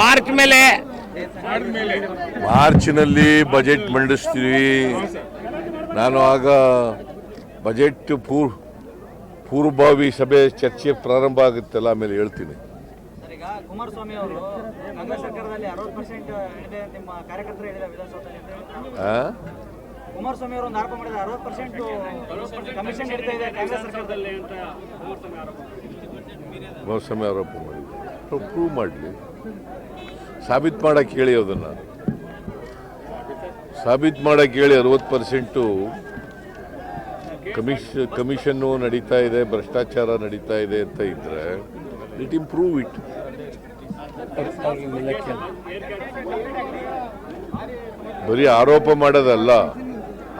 March ಮೇಲೆ. ಮಾರ್ಚ್ನಲ್ಲಿ budget ಮಂಡಿಸ್ತೀವಿ. ನಾನು ಆಗ ಬಜೆಟ್ ಪೂರ್ ಪೂರ್ವಭಾವಿ ಸಭೆ ಚರ್ಚೆ ಪ್ರಾರಂಭ ಆಗುತ್ತಲ್ಲ ಆಮೇಲೆ ಹೇಳ್ತೀನಿ. ಸರ್, ಈಗ ಕುಮಾರಸ್ವಾಮಿ ಅವರು ಆರೋಪ ಮಾಡಿದ ಪ್ರೂವ್ ಮಾಡಲಿ. ಸಾಬೀತು ಮಾಡಕ್ಕೆ ಹೇಳಿ ಅದನ್ನು. ಸಾಬೀತು ಮಾಡಕ್ಕೆ ಹೇಳಿ ಅರವತ್ತು ಪರ್ಸೆಂಟು ಕಮಿಷ, ಕಮಿಷನ್ನು ನಡೀತಾ ಇದೆ, ಭ್ರಷ್ಟಾಚಾರ ನಡೀತಾ ಇದೆ ಅಂತ ಇದ್ರೆ ಇಟ್ ಇಂಪ್ರೂವ್ ಇಟ್ ಬರೀ ಆರೋಪ ಮಾಡೋದಲ್ಲ,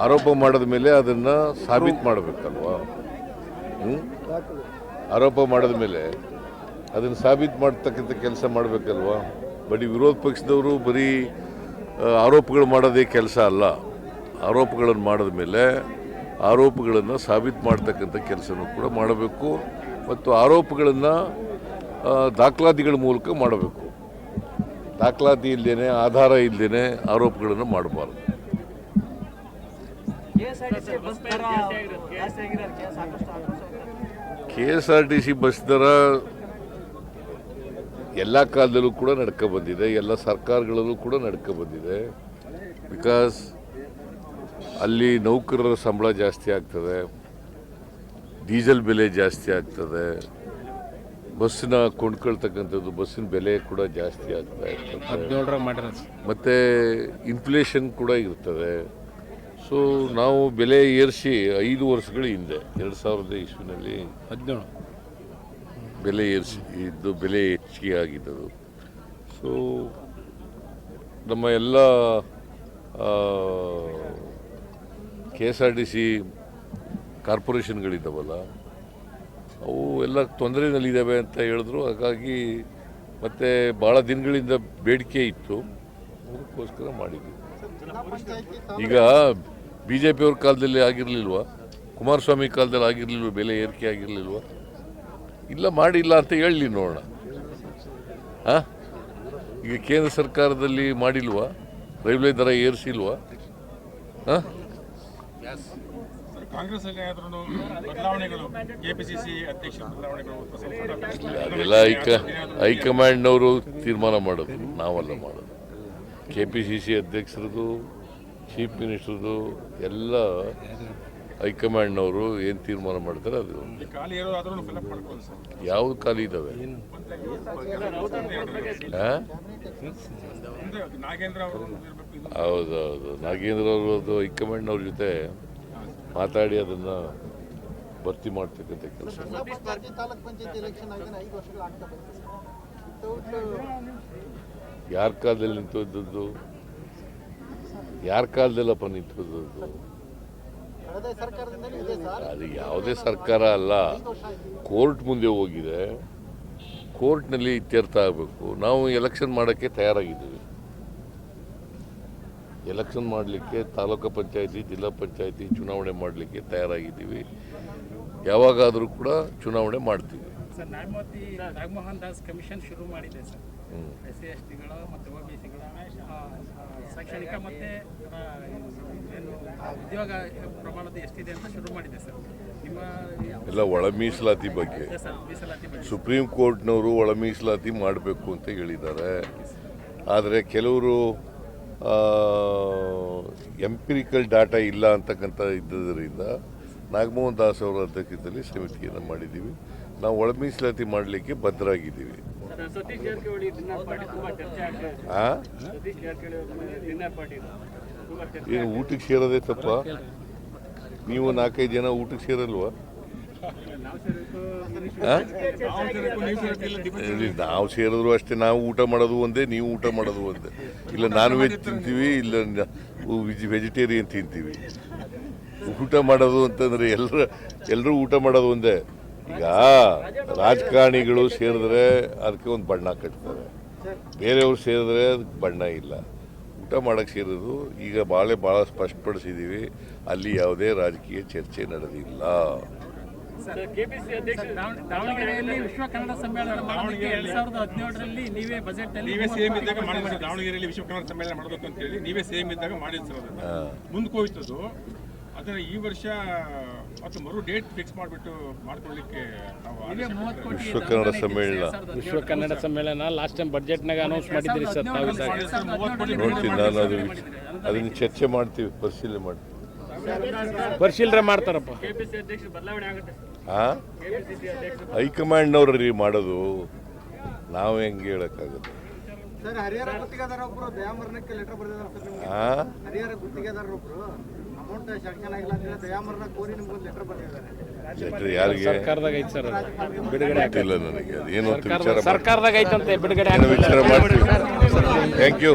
ಆರೋಪ ಮಾಡಿದ ಮೇಲೆ ಅದನ್ನು ಸಾಬೀತು ಮಾಡಬೇಕಲ್ವಾ? ಆರೋಪ ಮಾಡಿದ ಮೇಲೆ ಅದನ್ನು ಸಾಬೀತು ಮಾಡ್ತಕ್ಕಂಥ ಕೆಲಸ ಮಾಡಬೇಕಲ್ವಾ? ಬರೀ ವಿರೋಧ ಪಕ್ಷದವರು ಬರೀ ಆರೋಪಗಳು ಮಾಡೋದೇ ಕೆಲಸ ಅಲ್ಲ. ಆರೋಪಗಳನ್ನು ಮಾಡಿದ ಮೇಲೆ ಆರೋಪಗಳನ್ನು ಸಾಬೀತು ಮಾಡ್ತಕ್ಕಂಥ ಕೆಲಸನೂ ಕೂಡ ಮಾಡಬೇಕು ಮತ್ತು ಆರೋಪಗಳನ್ನು ದಾಖಲಾತಿಗಳ ಮೂಲಕ ಮಾಡಬೇಕು. ದಾಖಲಾತಿ ಇಲ್ಲದೇನೆ ಆಧಾರ ಇಲ್ಲದೇನೆ ಆರೋಪಗಳನ್ನು ಮಾಡಬಾರ್ದು. K S R T C bus ದರ ಜಾಸ್ತಿ ಆಗಿರೋದಕ್ಕೆ ಸಾಕಷ್ಟು ಆಕ್ರೋಶ ವ್ಯಕ್ತಪಡಿಸಿದೆ. K S R T C bus ದರ ಎಲ್ಲ ಕಾಲದಲ್ಲೂ ಕೂಡ ನಡ್ಕೊ ಬಂದಿದೆ ಎಲ್ಲ ಸರ್ಕಾರಗಳಲ್ಲೂ ಕೂಡ ನಡ್ಕೊ ಬಂದಿದೆ. ಬಿಕಾಸ್ ಅಲ್ಲಿ ನೌಕರರ ಸಂಬಳ ಜಾಸ್ತಿ ಆಗ್ತದೆ ಡೀಸೆಲ್ ಬೆಲೆ ಜಾಸ್ತಿ ಆಗ್ತದೆ ಬಸ್ಸಿನ ಕೊಂಡ್ಕೊಳ್ತಕ್ಕಂಥದ್ದು ಬಸ್ಸಿನ ಬೆಲೆ ಕೂಡ ಜಾಸ್ತಿ ಆಗ್ತಾ ಇರ್ತದೆ. ಮತ್ತು ಇನ್ಫ್ಲೇಷನ್ ಕೂಡ ಇರ್ತದೆ. ಸೊ ನಾವು ಬೆಲೆ ಏರಿಸಿ ಐದು ವರ್ಷಗಳ ಹಿಂದೆ ಎರಡು ಸಾವಿರದ ಇಸ್ವಿನಲ್ಲಿ ಹದಿನೇಳು. ಬೆಲೆ ಏರಿಸಿ ಇದ್ದು ಬೆಲೆ ಹೆಚ್ಚಿಗೆ ಆಗಿದ್ದದು. ಸೊ ನಮ್ಮ ಎಲ್ಲ K S R T C ಕಾರ್ಪೊರೇಷನ್ಗಳಿದ್ದಾವಲ್ಲ, ಅವು ಎಲ್ಲ ತೊಂದರೆನಲ್ಲಿದ್ದಾವೆ ಅಂತ ಹೇಳಿದ್ರು. ಹಾಗಾಗಿ ಮತ್ತೆ ಭಾಳ ದಿನಗಳಿಂದ ಬೇಡಿಕೆ ಇತ್ತು. ಅದಕ್ಕೋಸ್ಕರ ಮಾಡಿದ್ವಿ. ಈಗ ಬಿ ಜೆ ಪಿಯವ್ರ ಕಾಲದಲ್ಲಿ ಆಗಿರಲಿಲ್ವ? ಕುಮಾರಸ್ವಾಮಿ ಕಾಲದಲ್ಲಿ ಆಗಿರಲಿಲ್ವ? ಬೆಲೆ ಏರಿಕೆ ಆಗಿರಲಿಲ್ವ? ಇಲ್ಲ ಮಾಡಿಲ್ಲ ಅಂತ ಹೇಳಲಿ ನೋಡೋಣ? ಈಗ ಕೇಂದ್ರ ಸರ್ಕಾರದಲ್ಲಿ ಮಾಡಿಲ್ವಾ? ರೈಲ್ವೆ ದರ ಏರಿಸಿಲ್ವ? ಹಾಂ ಅದೆಲ್ಲ ಹೈಕ ಹೈಕಮಾಂಡ್ನವರು ತೀರ್ಮಾನ ಮಾಡೋದು ನಾವೆಲ್ಲ ಮಾಡೋದು. ಕೆ ಪಿ ಸಿ ಸಿ ಅಧ್ಯಕ್ಷರದು ಚೀಫ್ ಮಿನಿಸ್ಟರ್ದು ಎಲ್ಲ ಹೈಕಮಾಂಡ್ನವರು ಏನು ತೀರ್ಮಾನ ಮಾಡ್ತಾರೆ ಅದು? ಯಾವ್ದು ಖಾಲಿ ಇದ್ದಾವೆ ಹೌದೌದು. ನಾಗೇಂದ್ರ ಅವರು ಅದು ಹೈಕಮಾಂಡ್ನವ್ರ ಜೊತೆ ಮಾತಾಡಿ ಅದನ್ನು ಭರ್ತಿ ಮಾಡ್ತಕ್ಕಂಥ ಕೆಲಸ. ಯಾರ ಕಾಲದಲ್ಲಿ ನಿಂತು ಯಾರ ಕಾಲದಲ್ಲಪ್ಪ ನಿಂತದ್ದು ಕಳೆದ ಸರ್ಕಾರದಿಂದಲೂ ಇದೆ ಸರ್ ಅದು ಯಾವುದೇ ಸರ್ಕಾರ ಅಲ್ಲ. ಕೋರ್ಟ್ ಮುಂದೆ ಹೋಗಿದೆ. ಕೋರ್ಟ್ನಲ್ಲಿ ಇತ್ಯರ್ಥ ಆಗಬೇಕು. ನಾವು ಎಲೆಕ್ಷನ್ ಮಾಡೋಕ್ಕೆ ತಯಾರಾಗಿದ್ದೀವಿ. ಎಲೆಕ್ಷನ್ ಮಾಡಲಿಕ್ಕೆ ತಾಲೂಕು ಪಂಚಾಯತಿ ಜಿಲ್ಲಾ ಪಂಚಾಯತಿ ಚುನಾವಣೆ ಮಾಡಲಿಕ್ಕೆ ತಯಾರಾಗಿದ್ದೀವಿ. ಯಾವಾಗಾದರೂ ಕೂಡ ಚುನಾವಣೆ ಮಾಡ್ತೀವಿ. ಸರ್ ನ್ಯಾಯಮೂರ್ತಿ ನಾಗಮೋಹನ್ ದಾಸ್ ಕಮಿಷನ್ ಶುರು ಮಾಡಿದೆ ಸರ್. ಹ್ಮ್. ಎಸ್ ಸಿ ಎಸ್ ಟಿಗಳು ಮತ್ತು ಒ ಬಿ ಸಿಗಳ ಶೈಕ್ಷಣಿಕ ಮತ್ತು ಉದ್ಯೋಗ ಪ್ರಮಾಣದ ಎಷ್ಟಿದೆ ಅಂತ ಶುರು ಮಾಡಿದೆ ಸರ್. ನಿಮ್ಮ ಎಲ್ಲ ಒಳ ಮೀಸಲಾತಿ ಬಗ್ಗೆ. ಸುಪ್ರೀಂ ಕೋರ್ಟ್ನವರು ಒಳ ಮೀಸಲಾತಿ ಮಾಡಬೇಕು ಅಂತ ಹೇಳಿದ್ದಾರೆ. ಆದರೆ ಕೆಲವರು ಎಂಪಿರಿಕಲ್ ಡಾಟಾ ಇಲ್ಲ ಅಂತಕ್ಕಂಥ ಇದ್ದದರಿಂದ ನಾಗಮೋಹನ್ ದಾಸ್ ಅವರ ಅಧ್ಯಕ್ಷತೆಯಲ್ಲಿ ಸಮಿತಿಯನ್ನು ಮಾಡಿದ್ದೀವಿ. ನಾವು ಒಳ ಮೀಸಲಾತಿ ಮಾಡಲಿಕ್ಕೆ ಬದ್ಧರಾಗಿದ್ದೀವಿ. ಸತೀಶ್ ಏನು ಊಟಕ್ಕೆ ಸೇರೋದೇ ತಪ್ಪ? ನೀವು ನಾಲ್ಕೈದು ಜನ ಊಟಕ್ಕೆ ಸೇರಲ್ವಾ? ನಾವು ಸೇರಿದ್ರು ಅಷ್ಟೇ, ನಾವು ಊಟ ಮಾಡೋದು ಒಂದೇ, ನೀವು ಊಟ ಮಾಡೋದು ಒಂದೇ. ಇಲ್ಲ ನಾನ್ ವೆಜ್ ತಿಂತೀವಿ, ಇಲ್ಲ ವೆಜಿಟೇರಿಯನ್ ತಿಂತೀವಿ. ಊಟ ಮಾಡೋದು ಅಂತಂದ್ರೆ ಎಲ್ಲರ ಎಲ್ಲರೂ ಊಟ ಮಾಡೋದು ಒಂದೇ. ಈಗ ರಾಜಕಾರಣಿಗಳು ಸೇರಿದ್ರೆ ಅದಕ್ಕೆ ಒಂದು ಬಣ್ಣ ಕಟ್ತಾರೆ. ಬೇರೆಯವ್ರು ಸೇರಿದ್ರೆ ಅದಕ್ಕೆ ಬಣ್ಣ ಇಲ್ಲ. ಊಟ ಮಾಡೋಕ್ಕೆ ಸೇರೋದು ಈಗ ಭಾಳ ಭಾಳ ಸ್ಪಷ್ಟಪಡಿಸಿದ್ದೀವಿ ಅಲ್ಲಿ ಯಾವುದೇ ರಾಜಕೀಯ ಚರ್ಚೆ ನಡೆದಿಲ್ಲ. ದಾವಣ- ದಾವಣಗೆರೆಯಲ್ಲಿ ವಿಶ್ವ ಕನ್ನಡ ಸಮ್ಮೇಳನ ಮಾಡೋದಕ್ಕೆ ಎರಡ್ ಸಾವಿರದ ಹದಿನೇಳರಲ್ಲಿ ನೀವೇ ಬಜೆಟ್ ನೀವೇ ಸೇಮ್ ಇದ್ದಾಗ ಮಾಡಿ ದಾವಣಗೆರೆಯಲ್ಲಿ ವಿಶ್ವ ಕನ್ನಡ ಸಮ್ಮೇಳನ ಮಾಡಬೇಕು ಅಂತ ಹೇಳಿ ನೀವೇ ಸೇಮ್ ಇದ್ದಾಗ ಮಾಡಿದ್ರು ಮುಂದಕ್ಕೆ ಹೋಯ್ತದು ಅದನ್ನ ಈ ವರ್ಷ ವಿಶ್ವ ಕನ್ನಡ ಸಮ್ಮೇಳನ. ವಿಶ್ವ ಕನ್ನಡ ಸಮ್ಮೇಳನ ಲಾಸ್ಟ್ ಟೈಮ್ ಬಜೆಟ್ನಾಗ ಅನೌನ್ಸ್ ಮಾಡಿದ್ರಿ ಸರ್ ತಾವು ನೋಡ್ತೀನಿ ನಾನು ಅದು ಅದನ್ನ ಚರ್ಚೆ ಮಾಡ್ತೀವಿ ಪರಿಶೀಲನೆ ಮಾಡ್ತೀವಿ. ಪರಿಶೀಲನೆ ಮಾಡ್ತಾರಪ್ಪ. ಆ? ಹೈಕಮಾಂಡ್ನವ್ರು ರೀ ಮಾಡೋದು ನಾವು ಹೆಂಗೆ ಹೇಳಕ್ಕಾಗುತ್ತೆ ಸರ್ ಲೆಟರ್ ಯಾರಿಗೆ? ಐತೆ ಸರ್ ಆಗಿಲ್ಲ ನನಗೆ. ಏನು ಅಂತ ವಿಚಾರ ಮಾಡಿ- ಸರ್ಕಾರದಾಗ ಐತಂತೆ ಬಿಡುಗಡೆ ಏನೋ ಥ್ಯಾಂಕ್ ಯು ಯು